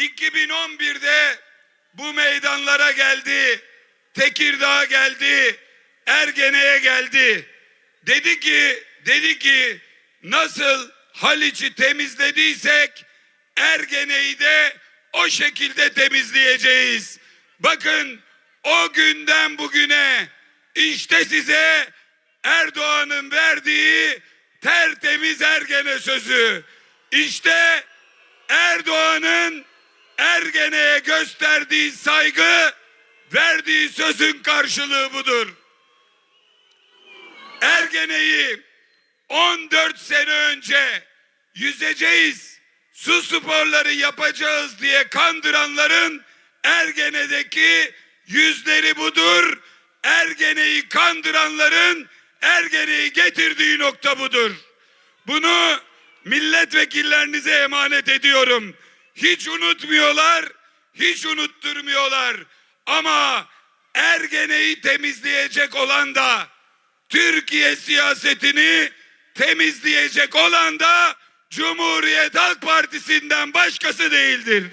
2011'de bu meydanlara geldi. Tekirdağ'a geldi. Ergene'ye geldi. Dedi ki, dedi ki nasıl Haliç'i temizlediysek Ergene'yi de o şekilde temizleyeceğiz. Bakın o günden bugüne işte size Erdoğan'ın verdiği tertemiz Ergene sözü. İşte Erdoğan'ın Ergene'ye gösterdiği saygı verdiği sözün karşılığı budur. Ergene'yi 14 sene önce yüzeceğiz, su sporları yapacağız diye kandıranların Ergene'deki yüzleri budur. Ergene'yi kandıranların Ergene'yi getirdiği nokta budur. Bunu milletvekillerinize emanet ediyorum. Hiç unutmuyorlar, hiç unutturmuyorlar. Ama Ergene'yi temizleyecek olan da Türkiye siyasetini temizleyecek olan da Cumhuriyet Halk Partisi'nden başkası değildir.